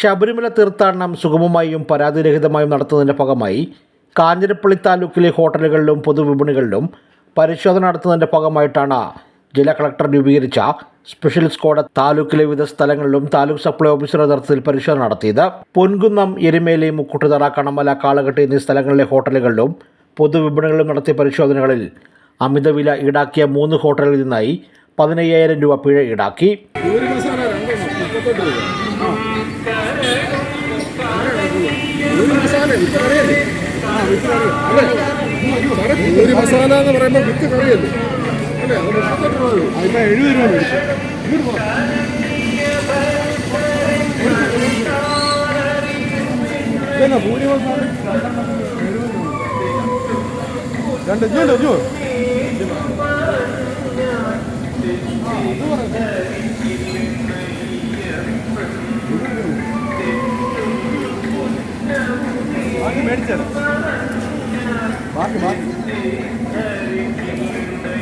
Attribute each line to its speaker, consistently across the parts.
Speaker 1: ശബരിമല തീർത്ഥാടനം സുഗമമായും പരാതിരഹിതമായും നടത്തുന്നതിന്റെ ഭാഗമായി കാഞ്ഞിരപ്പള്ളി താലൂക്കിലെ ഹോട്ടലുകളിലും പൊതുവിപണികളിലും പരിശോധന നടത്തുന്നതിന്റെ ഭാഗമായിട്ടാണ് ജില്ലാ കളക്ടർ രൂപീകരിച്ച സ്പെഷ്യൽ സ്ക്വാഡ് താലൂക്കിലെ വിവിധ സ്ഥലങ്ങളിലും താലൂക്ക് സപ്ലൈ ഓഫീസറുടെ നേതൃത്വത്തിൽ പരിശോധന നടത്തിയത്. പൊൻകുന്നം എരുമേലി മുക്കുട്ടുതറ കണമല കാളകെട്ട് എന്നീ സ്ഥലങ്ങളിലെ ഹോട്ടലുകളിലും പൊതുവിപണികളിലും നടത്തിയ പരിശോധനകളിൽ അമിതവില ഈടാക്കിയ മൂന്ന് ഹോട്ടലുകളിൽ നിന്നായി പതിനയ്യായിരം രൂപ പിഴ ഈടാക്കി.
Speaker 2: ഒരു മസാല എന്ന് പറയുമ്പോൾ വിത്ത് കറിയല്ലേ? അല്ലേ? അത് മുപ്പത്തെട്ട് രൂപ അതിപ്പോൾ എഴുപത് രൂപ മേടിച്ചു. രണ്ട് ഇഞ്ഞോട്ട് ഇഞ്ഞോ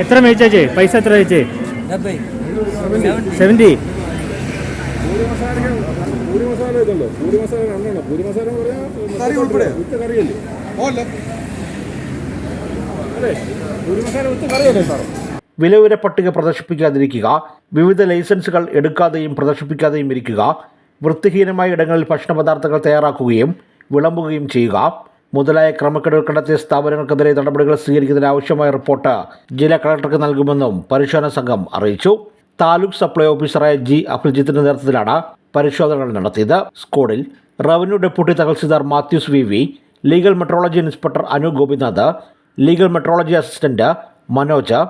Speaker 3: അതെ മേടിച്ചേ പൈസ എത്ര
Speaker 2: മേടിച്ചേ സെവന്റി
Speaker 1: വിലവര പട്ടിക പ്രദർശിപ്പിക്കാതിരിക്കുക വിവിധ ലൈസൻസുകൾ എടുക്കാതെയും പ്രദർശിപ്പിക്കാതെയും ഇരിക്കുക വൃത്തിഹീനമായ ഇടങ്ങളിൽ ഭക്ഷണ പദാർത്ഥങ്ങൾ തയ്യാറാക്കുകയും വിളമ്പുകയും ചെയ്യുക മുതലായ ക്രമക്കേടുകൾ കണ്ടെത്തിയ സ്ഥാപനങ്ങൾക്കെതിരെ നടപടികൾ സ്വീകരിക്കുന്നതിന് ആവശ്യമായ റിപ്പോർട്ട് ജില്ലാ കളക്ടർക്ക് നൽകുമെന്നും പരിശോധനാ സംഘം അറിയിച്ചു. താലൂക്ക് സപ്ലൈ ഓഫീസറായ ജി അഭിജിത്തിന്റെ നേതൃത്വത്തിലാണ് പരിശോധനകൾ നടത്തിയത്. സ്കോഡിൽ revenue deputy tahsildar Mathews V V legal metrology inspector Anu Gopinath legal metrology assistant Manoj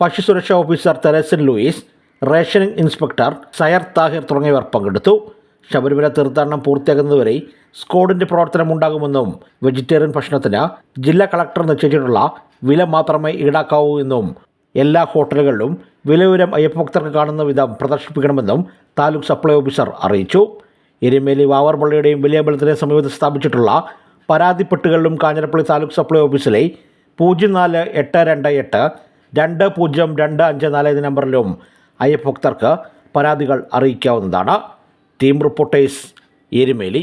Speaker 1: ഭക്ഷ്യസുരക്ഷാ officer Theresan Louis rationing inspector Sayar Thahir തുടങ്ങിയവർ പങ്കെടുത്തു. ശബരിമല തീർത്ഥാടനം പൂർത്തിയാകുന്നതുവരെ പ്രവർത്തനം ഉണ്ടാകുമെന്നും വെജിറ്റേറിയൻ ഭക്ഷണത്തിന് ജില്ലാ കളക്ടർ നിശ്ചയിച്ചിട്ടുള്ള വില മാത്രമേ ഈടാക്കാവൂ എന്നും എല്ലാ ഹോട്ടലുകളിലും വിലവിവരം അയ്യപ്പഭക്തർക്ക് കാണുന്ന വിധം പ്രദർശിപ്പിക്കണമെന്നും താലൂക്ക് സപ്ലൈ ഓഫീസർ അറിയിച്ചു. എരുമേലി വാവർപള്ളിയുടെയും വലിയമ്പലത്തിനെ സമീപത്ത് സ്ഥാപിച്ചിട്ടുള്ള പരാതിപ്പെട്ടുകളിലും കാഞ്ഞിരപ്പള്ളി താലൂക്ക് സപ്ലൈ ഓഫീസിലെ പൂജ്യം നാല് എട്ട് രണ്ട് എട്ട് രണ്ട് പൂജ്യം രണ്ട് അഞ്ച് നാല് നമ്പറിലും അയ്യഭക്തർക്ക് പരാതികൾ അറിയിക്കാവുന്നതാണ്. Team reporters Erumeli.